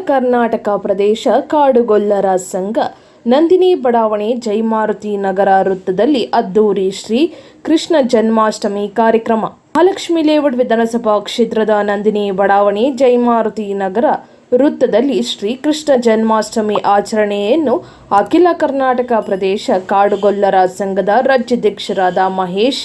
ಕರ್ನಾಟಕ ಪ್ರದೇಶ ಕಾಡುಗೊಲ್ಲರ ಸಂಘ, ನಂದಿನಿ ಬಡಾವಣೆ ಜೈಮಾರುತಿ ನಗರ ವೃತ್ತದಲ್ಲಿ ಅದ್ದೂರಿ ಶ್ರೀ ಕೃಷ್ಣ ಜನ್ಮಾಷ್ಟಮಿ ಕಾರ್ಯಕ್ರಮ. ಮಹಾಲಕ್ಷ್ಮಿ ಲೇಔಟ್ ವಿಧಾನಸಭಾ ಕ್ಷೇತ್ರದ ನಂದಿನಿ ಬಡಾವಣೆ ಜೈಮಾರುತಿ ನಗರ ವೃತ್ತದಲ್ಲಿ ಶ್ರೀ ಕೃಷ್ಣ ಜನ್ಮಾಷ್ಟಮಿ ಆಚರಣೆಯನ್ನು ಅಖಿಲ ಕರ್ನಾಟಕ ಪ್ರದೇಶ ಕಾಡುಗೊಲ್ಲರ ಸಂಘದ ರಾಜ್ಯಾಧ್ಯಕ್ಷರಾದ ಮಹೇಶ್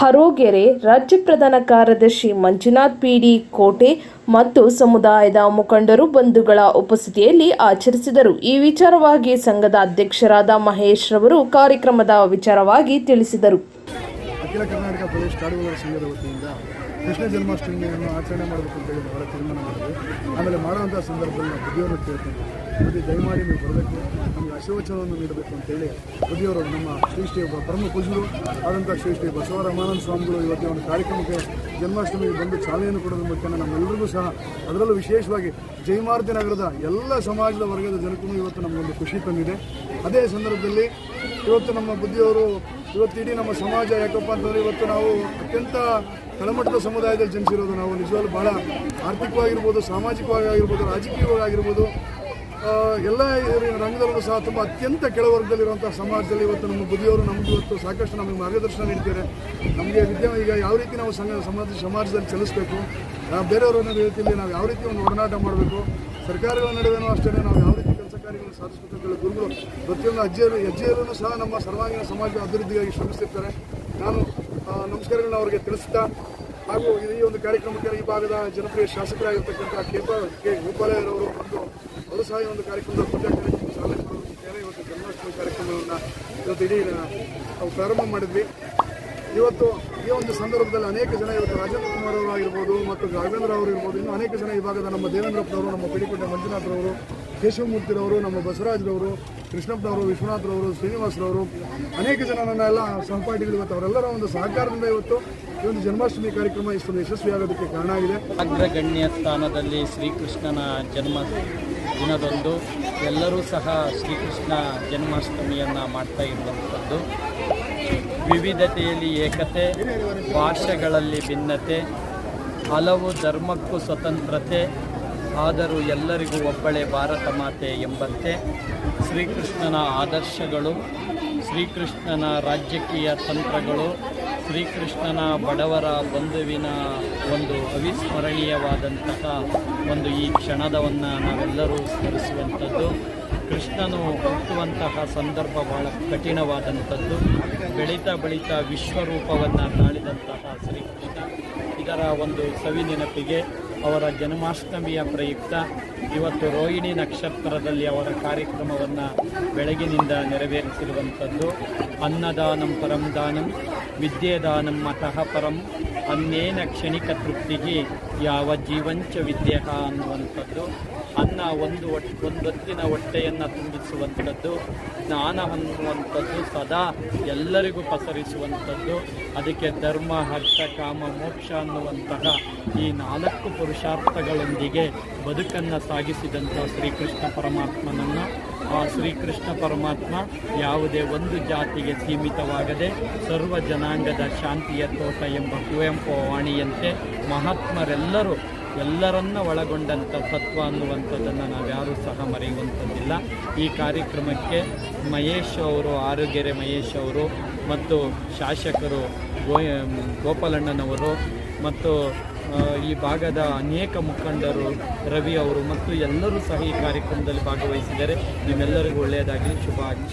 ಹರೋಗೆರೆ ರಾಜ್ಯ ಪ್ರಧಾನ ಕಾರ್ಯದರ್ಶಿ ಮಂಜುನಾಥ್ ಪಿಡಿ ಕೋಟೆ ಮತ್ತು ಸಮುದಾಯದ ಮುಖಂಡರು ಬಂಧುಗಳ ಉಪಸ್ಥಿತಿಯಲ್ಲಿ ಆಚರಿಸಿದರು. ಈ ವಿಚಾರವಾಗಿ ಸಂಘದ ಅಧ್ಯಕ್ಷರಾದ ಮಹೇಶ್ ರವರು ಕಾರ್ಯಕ್ರಮದ ವಿಚಾರವಾಗಿ ತಿಳಿಸಿದರು. ಅಖಿಲ ಕರ್ನಾಟಕ ಪ್ರದೇಶ ಸಂಘದ ವತಿಯಿಂದ ಕೃಷ್ಣ ಜನ್ಮಾಷ್ಟಮಿಯನ್ನು ಆಚರಣೆ ಮಾಡಬೇಕು ಅಂತೇಳಿ ಬಹಳ ತೀರ್ಮಾನ ಮಾಡಿದೆ ಆಮೇಲೆ ಮಾಡುವಂಥ ಸಂದರ್ಭದಲ್ಲಿ ನಾವು ಬುದ್ಧಿಯವರು ಕೇಳ್ಕೊಂಡು, ಬುದ್ಧಿ ದಯಮಾಡಿ ನೀವು ಬರಬೇಕು, ನಮಗೆ ಆಶೀರ್ವಚನವನ್ನು ನೀಡಬೇಕು ಅಂತೇಳಿ ಬುದ್ಧಿಯವರು ನಮ್ಮ ಶ್ರೀ ಶ್ರೀ ಪರಮ ಪೂಜರು ಆದಂಥ ಶ್ರೀ ಶ್ರೀ ಬಸವರಾಮಾನಂದ ಸ್ವಾಮಿಗಳು ಇವತ್ತಿನ ಒಂದು ಕಾರ್ಯಕ್ರಮಕ್ಕೆ ಜನ್ಮಾಷ್ಟಮಿಗೆ ಬಂದು ಚಾಲನೆಯನ್ನು ಕೊಡೋದ್ರ ಮುಖ್ಯ ನಮ್ಮೆಲ್ಲರಿಗೂ ಸಹ ಅದರಲ್ಲೂ ವಿಶೇಷವಾಗಿ ಜೈಮಾರ್ತಿ ನಗರದ ಎಲ್ಲ ಸಮಾಜದ ವರ್ಗದ ಜನಕ್ಕೂ ಇವತ್ತು ನಮಗೊಂದು ಖುಷಿ ತಂದಿದೆ. ಅದೇ ಸಂದರ್ಭದಲ್ಲಿ ಇವತ್ತು ನಮ್ಮ ಬುದ್ಧಿಯವರು, ಇವತ್ತು ಇಡೀ ನಮ್ಮ ಸಮಾಜ ಯಾಕಪ್ಪ ಅಂತಂದರೆ ಇವತ್ತು ನಾವು ಅತ್ಯಂತ ತಳಮಟ್ಟದ ಸಮುದಾಯದಲ್ಲಿ ಜನಿಸಿರೋದು ನಾವು. ನಿಜವಾಗ್ಲೂ ಭಾಳ ಆರ್ಥಿಕವಾಗಿರ್ಬೋದು ಸಾಮಾಜಿಕವಾಗಿ ಆಗಿರ್ಬೋದು ರಾಜಕೀಯವಾಗಿ ಆಗಿರ್ಬೋದು ಎಲ್ಲ ರಂಗದಲ್ಲೂ ಸಹ ತುಂಬ ಅತ್ಯಂತ ಕೆಳವರ್ಗದಲ್ಲಿರುವಂಥ ಸಮಾಜದಲ್ಲಿ ಇವತ್ತು ನಮ್ಮ ಬುದ್ಧಿಯವರು ನಮ್ಗೆ ಇವತ್ತು ಸಾಕಷ್ಟು ನಮಗೆ ಮಾರ್ಗದರ್ಶನ ನೀಡ್ತಾರೆ ನಮಗೆ ವಿದ್ಯಾ, ಈಗ ಯಾವ ರೀತಿ ನಾವು ಸಂಘ, ಸಮಾಜ, ಸಮಾಜದಲ್ಲಿ ಚಲಿಸಬೇಕು ಬೇರೆಯವರ ರೀತಿಯಲ್ಲಿ ನಾವು ಯಾವ ರೀತಿ ಒಂದು ಒಡನಾಟ ಮಾಡಬೇಕು, ಸರ್ಕಾರಗಳ ನಡುವೆನೂ ಅಷ್ಟೇ ನಾವು ಯಾವ ರೀತಿ ಕಾರ್ಯಗಳನ್ನು ಸಾಧಿಸಬೇಕು ಗುರು ಗುರುಗಳು ಪ್ರತಿಯೊಂದು ಅಜ್ಜಿಯರು ಹೆಜ್ಜೆಯಲ್ಲೂ ಸಹ ನಮ್ಮ ಸರ್ವಾಂಗೀಣ ಸಮಾಜದ ಅಭಿವೃದ್ಧಿಗಾಗಿ ಶ್ರಮಿಸುತ್ತಿರ್ತಾರೆ. ನಾನು ನಮಸ್ಕಾರಗಳನ್ನು ಅವರಿಗೆ ತಿಳಿಸ್ತಾ ಹಾಗೂ ಈ ಒಂದು ಕಾರ್ಯಕ್ರಮಕ್ಕೆ ಈ ಭಾಗದ ಜನಪ್ರಿಯ ಶಾಸಕರಾಗಿರ್ತಕ್ಕಂಥ ಕೆ. ಕೆ. ಗೋಪಾಲಯ್ಯರವರು ಸಹ ಈ ಒಂದು ಕಾರ್ಯಕ್ರಮದ ಪೂಜಾ ಕಾರ್ಯಕ್ರಮ ಚಾಲನೆ ಇವತ್ತು ಜನ್ಮಾಷ್ಟಮಿ ಕಾರ್ಯಕ್ರಮವನ್ನು ಇವತ್ತು ಇಡೀ ನಾವು ಪ್ರಾರಂಭ ಮಾಡಿದ್ವಿ. ಇವತ್ತು ಈ ಒಂದು ಸಂದರ್ಭದಲ್ಲಿ ಅನೇಕ ಜನ ಇವತ್ತು ರಾಜೇಂದ್ರ ಕುಮಾರ್ ಅವರು ಆಗಿರ್ಬೋದು ಮತ್ತು ರಾಘವೇಂದ್ರ ಅವರು ಇರ್ಬೋದು, ಇನ್ನೂ ಅನೇಕ ಜನ ಈ ಭಾಗದ ನಮ್ಮ ದೇವೇಂದ್ರಪ್ಪನವರು ನಮ್ಮ ಪಿಡಿಕೋಟೆ ಮಂಜುನಾಥ್ರವರು ಕೇಶವಮೂರ್ತಿರವರು, ನಮ್ಮ ಬಸವರಾಜ್ರವರು, ಕೃಷ್ಣಪ್ಪನವರು, ವಿಶ್ವನಾಥ್ರವರು, ಶ್ರೀನಿವಾಸರವರು, ಅನೇಕ ಜನ ನನ್ನ ಎಲ್ಲ ಸಹಪಾಠಿಗಳು ಇವತ್ತು ಅವರೆಲ್ಲರ ಒಂದು ಸಹಕಾರದಿಂದ ಇವತ್ತು ಈ ಒಂದು ಜನ್ಮಾಷ್ಟಮಿ ಕಾರ್ಯಕ್ರಮ ಇಷ್ಟೊಂದು ಯಶಸ್ವಿಯಾಗೋದಕ್ಕೆ ಕಾರಣ ಆಗಿದೆ. ಅಗ್ರಗಣ್ಯ ಸ್ಥಾನದಲ್ಲಿ ಶ್ರೀಕೃಷ್ಣನ ಜನ್ಮ ದಿನದಂದು ಎಲ್ಲರೂ ಸಹ ಶ್ರೀಕೃಷ್ಣ ಜನ್ಮಾಷ್ಟಮಿಯನ್ನು ಮಾಡ್ತಾ ಇರುವಂಥದ್ದು. ವಿವಿಧತೆಯಲ್ಲಿ ಏಕತೆ, ಭಾಷೆಗಳಲ್ಲಿ ಭಿನ್ನತೆ, ಹಲವು ಧರ್ಮಕ್ಕೂ ಸ್ವತಂತ್ರತೆ ಆದರೂ ಎಲ್ಲರಿಗೂ ಒಬ್ಬಳೆ ಭಾರತ ಮಾತೆ ಎಂಬಂತೆ ಶ್ರೀಕೃಷ್ಣನ ಆದರ್ಶಗಳು, ಶ್ರೀಕೃಷ್ಣನ ರಾಜಕೀಯ ತಂತ್ರಗಳು, ಶ್ರೀಕೃಷ್ಣನ ಬಡವರ ಬಂಧುವಿನ ಒಂದು ಅವಿಸ್ಮರಣೀಯವಾದಂತಹ ಒಂದು ಈ ಕ್ಷಣದವನ್ನು ನಾವೆಲ್ಲರೂ ಸ್ಮರಿಸುವಂಥದ್ದು. ಕೃಷ್ಣನು ಹುಟ್ಟುವಂತಹ ಸಂದರ್ಭ ಬಹಳ ಕಠಿಣವಾದಂಥದ್ದು. ಬೆಳೀತಾ ಬೆಳೀತಾ ವಿಶ್ವರೂಪವನ್ನು ತಾಳಿದಂತಹ ಶ್ರೀಕೃಷ್ಣ. ಇದರ ಒಂದು ಸವಿ ನೆನಪಿಗೆ ಅವರ ಜನ್ಮಾಷ್ಟಮಿಯ ಪ್ರಯುಕ್ತ ಇವತ್ತು ರೋಹಿಣಿ ನಕ್ಷತ್ರದಲ್ಲಿ ಅವರ ಕಾರ್ಯಕ್ರಮವನ್ನು ಬೆಳಗಿನಿಂದ ನೆರವೇರಿಸಿರುವಂಥದ್ದು. ಅನ್ನದಾನಂ ಪರಂ ದಾನಂ, ವಿದ್ಯೆದಾನಂ ಮತಃ ಪರಂ, ಅನ್ನೇನ ಕ್ಷಣಿಕ ತೃಪ್ತಿಗೆ ಯಾವ ಜೀವಂಚ ವಿದ್ಯೆ ಅನ್ನುವಂಥದ್ದು. ಅನ್ನ ಒಂದು ಒಂದೊತ್ತಿನ ಹೊಟ್ಟೆಯನ್ನು ತುಂಬಿಸುವಂಥದ್ದು ಜ್ಞಾನ ಅನ್ನುವಂಥದ್ದು, ಸದಾ ಎಲ್ಲರಿಗೂ ಪಸರಿಸುವಂಥದ್ದು. ಅದಕ್ಕೆ ಧರ್ಮ ಅರ್ಥ ಕಾಮ, ಮೋಕ್ಷ ಅನ್ನುವಂತಹ ಈ ನಾಲ್ಕು ಪುರುಷಾರ್ಥಗಳೊಂದಿಗೆ ಬದುಕನ್ನು ಸಾಗಿಸಿದಂಥ ಶ್ರೀಕೃಷ್ಣ ಪರಮಾತ್ಮನನ್ನು. ಆ ಶ್ರೀಕೃಷ್ಣ ಪರಮಾತ್ಮ ಯಾವುದೇ ಒಂದು ಜಾತಿಗೆ ಸೀಮಿತವಾಗದೆ ಸರ್ವ ಜನಾಂಗದ ಶಾಂತಿಯ ತೋಟ ಎಂಬ ಕುವೆಂಪು ವಾಣಿಯಂತೆ ಮಹಾತ್ಮರೆಲ್ಲರೂ ಎಲ್ಲರನ್ನ ಒಳಗೊಂಡಂಥ ತತ್ವ ಅನ್ನುವಂಥದ್ದನ್ನು ನಾವ್ಯಾರೂ ಸಹ ಮರೆಯುವಂಥದ್ದಿಲ್ಲ. ಈ ಕಾರ್ಯಕ್ರಮಕ್ಕೆ ಮಹೇಶ್ ಅವರು, ಆರುಗೆರೆ ಮಹೇಶ್ ಅವರು ಮತ್ತು ಶಾಸಕರು ಗೋ, ಗೋಪಾಲಣ್ಣನವರು ಮತ್ತು ಈ ಭಾಗದ ಅನೇಕ ಮುಖಂಡರು, ರವಿ ಅವರು ಮತ್ತು ಎಲ್ಲರೂ ಸಹ ಈ ಕಾರ್ಯಕ್ರಮದಲ್ಲಿ ಭಾಗವಹಿಸಿದ್ದಾರೆ. ನಿಮ್ಮೆಲ್ಲರಿಗೂ ಒಳ್ಳೆಯದಾಗಲಿ, ಶುಭ ಆಗಲಿ